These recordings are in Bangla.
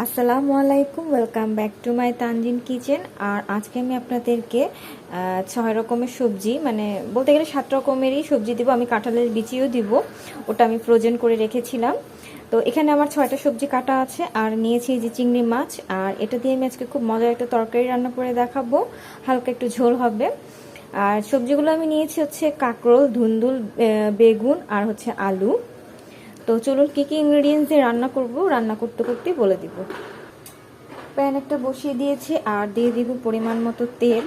আসসালামু আলাইকুম welcome back to my Tanjin kitchen আর আজকে আমি আপনাদেরকে ছয় রকমের সবজি মানে বলতে গেলে সাত রকমেরই সবজি দিব। আমি কাঁঠালের বিচিও দিব, ওটা আমি ফ্রোজেন করে রেখেছিলাম। তো এখানে আমার ছয়টা সবজি কাটা আছে, আর নিয়েছি যে চিংড়ি মাছ, আর এটা দিয়ে আমি আজকে খুব মজার একটা তরকারি রান্না করে দেখাবো। হালকা একটু ঝোল হবে। আর সবজিগুলো আমি নিয়েছি হচ্ছে কাঁকরোল, ধুন্দুল বেগুন, আর হচ্ছে আলু। তো চলুন কী কী ইনগ্রেডিয়েন্টস দিয়ে রান্না করব, রান্না করতে করতে বলে দিব। প্যান একটা বসিয়ে দিয়েছি, আর দিয়ে দিব পরিমাণ মতো তেল।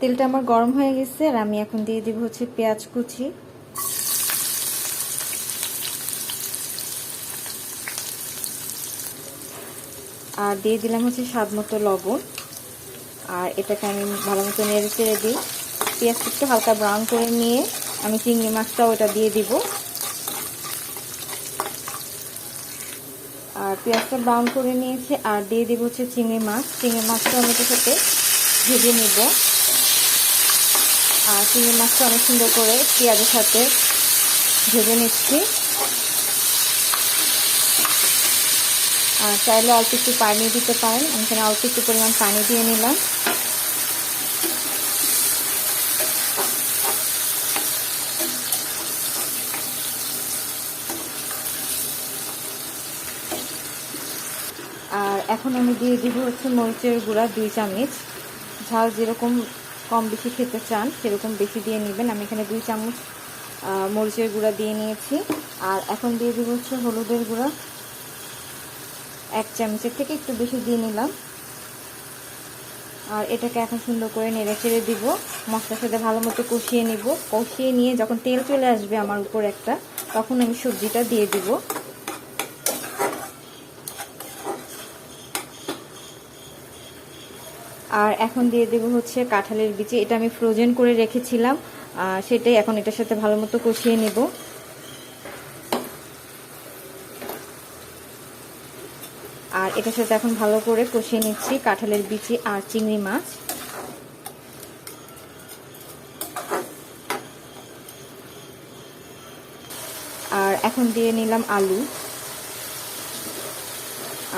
তেলটা আমার গরম হয়ে গেছে, আর আমি এখন দিয়ে দিব হচ্ছে পেঁয়াজ কুচি। আর দিয়ে দিলাম হচ্ছে স্বাদ মতো লবণ। আর এটাকে আমি ভালো মতো নেড়ে চেড়ে দিই। পেঁয়াজটা একটু হালকা ব্রাউন করে নিয়ে আমি চিংড়ি মাছটাও ওটা দিয়ে দিব। আর পেঁয়াজটা ব্রাউন করে নিয়েছি আর দিয়ে দিব হচ্ছে চিংড়ি মাছ। চিংড়ি মাছটা আমি এটার সাথে ভেজে নেব। আর চিংড়ি মাছটা অনেক সুন্দর করে পেঁয়াজের সাথে ভেজে নিচ্ছি। আর চাইলে অল্প একটু পানি দিতে পারেন। আমি এখানে অল্প একটু পরিমাণ পানি দিয়ে নিলাম। এখন আমি দিয়ে দিব হচ্ছে মরিচের গুঁড়া, দুই চামচ। ঝাল যেরকম কম বেশি খেতে চান, সেরকম বেশি দিয়ে নেবেন। আমি এখানে দুই চামচ মরিচের গুঁড়া দিয়ে নিয়েছি। আর এখন দিয়ে দিব হচ্ছে হলুদের গুঁড়া। এক চামচের থেকে একটু বেশি দিয়ে নিলাম। আর এটাকে এখন সুন্দর করে নেড়ে চেড়ে দিব। মশলার সাথে ভালো মতো কষিয়ে নিব। কষিয়ে নিয়ে যখন তেল চলে আসবে আমার উপর একটা, তখন আমি সবজিটা দিয়ে দিব। আর এখন দিয়ে দেবো হচ্ছে কাঁঠালের বিচি। এটা আমি ফ্রোজেন করে রেখেছিলাম। সেটাই এখন এটার সাথে ভালো মতো কষিয়ে নেব। আর এটার সাথে এখন ভালো করে কষিয়ে নিচ্ছি কাঁঠালের বিচি আর চিংড়ি মাছ। আর এখন দিয়ে নিলাম আলু।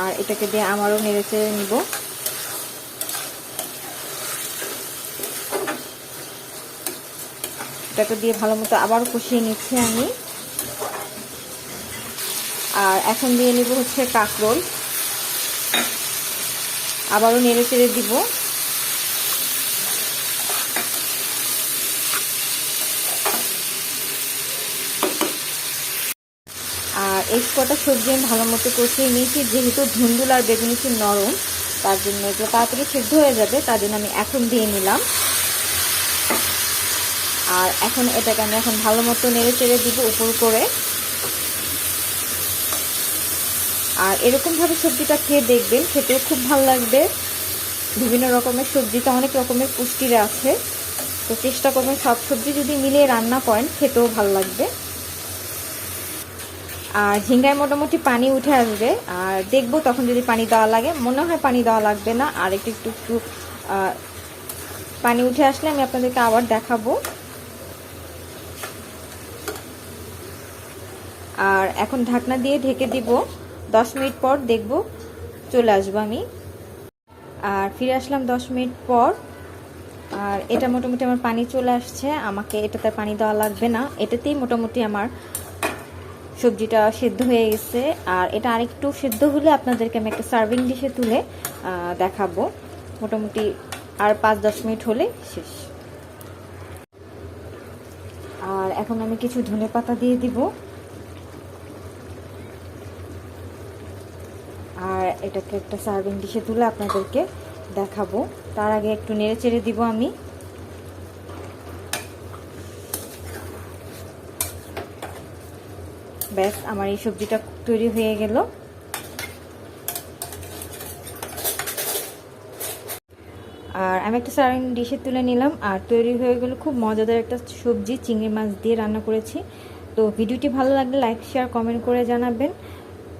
আর এটাকে দিয়ে আমারও নেড়ে চেড়ে নিব। এটাকে দিয়ে ভালো মতো আবার কষিয়ে নিচ্ছি আমি। আর এখন দিয়ে নিব হচ্ছে কাঁকরোল। আবারও নেড়ে চেড়ে দিব। আর এই কটা সবজি আমি ভালো মতো কষিয়ে নিয়েছি, যেহেতু ধুন্দুল আর বেগুন নরম, তার জন্য এগুলো তাড়াতাড়ি সিদ্ধ হয়ে যাবে, তার জন্য আমি এখন দিয়ে নিলাম। আর এখন এটাকে আমি এখন ভালো মতো নেড়ে চেড়ে দিব উপর করে। আর এরকমভাবে সবজিটা খেয়ে দেখবেন, খেতেও খুব ভালো লাগবে। বিভিন্ন রকমের সবজিটা অনেক রকমের পুষ্টির আছে। তো চেষ্টা করবেন সব সবজি যদি মিলিয়ে রান্না করেন, খেতেও ভালো লাগবে। আর ঝিঙ্গায় মোটামুটি পানি উঠে আসবে। আর দেখব তখন যদি পানি দেওয়া লাগে। মনে হয় পানি দেওয়া লাগবে না। আর একটু একটু একটু পানি উঠে আসলে আমি আপনাদেরকে আবার দেখাবো। আর এখন ঢাকনা দিয়ে ঢেকে দিব। দশ মিনিট পর দেখব চলে আসব আমি। আর ফিরে আসলাম দশ মিনিট পর। আর এটা মোটামুটি আমার পানি চলে আসছে। আমাকে এটাতে পানি দেওয়া লাগবে না। এটাতেই মোটামুটি আমার সবজিটা সেদ্ধ হয়ে গেছে। আর এটা আরেকটু সেদ্ধ হলে আপনাদেরকে আমি একটা সার্ভিং ডিশে তুলে দেখাবো। মোটামুটি আর পাঁচ দশ মিনিট হলে শেষ। আর এখন আমি কিছু ধনে পাতা দিয়ে দিব আর এটাকে একটা সার্ভিং ডিশে তুলে আপনাদেরকে দেখাবো। তার আগে একটু নেড়ে চেড়ে দিব আমি। ব্যাস, আমার এই সবজিটা তৈরি হয়ে গেল। আর আমি একটা সার্ভিং ডিশে তুলে নিলাম। আর তৈরি হয়ে গেল খুব মজাদার একটা সবজি, চিংড়ি মাছ দিয়ে রান্না করেছি। তো ভিডিওটি ভালো লাগলে লাইক শেয়ার কমেন্ট করে জানাবেন।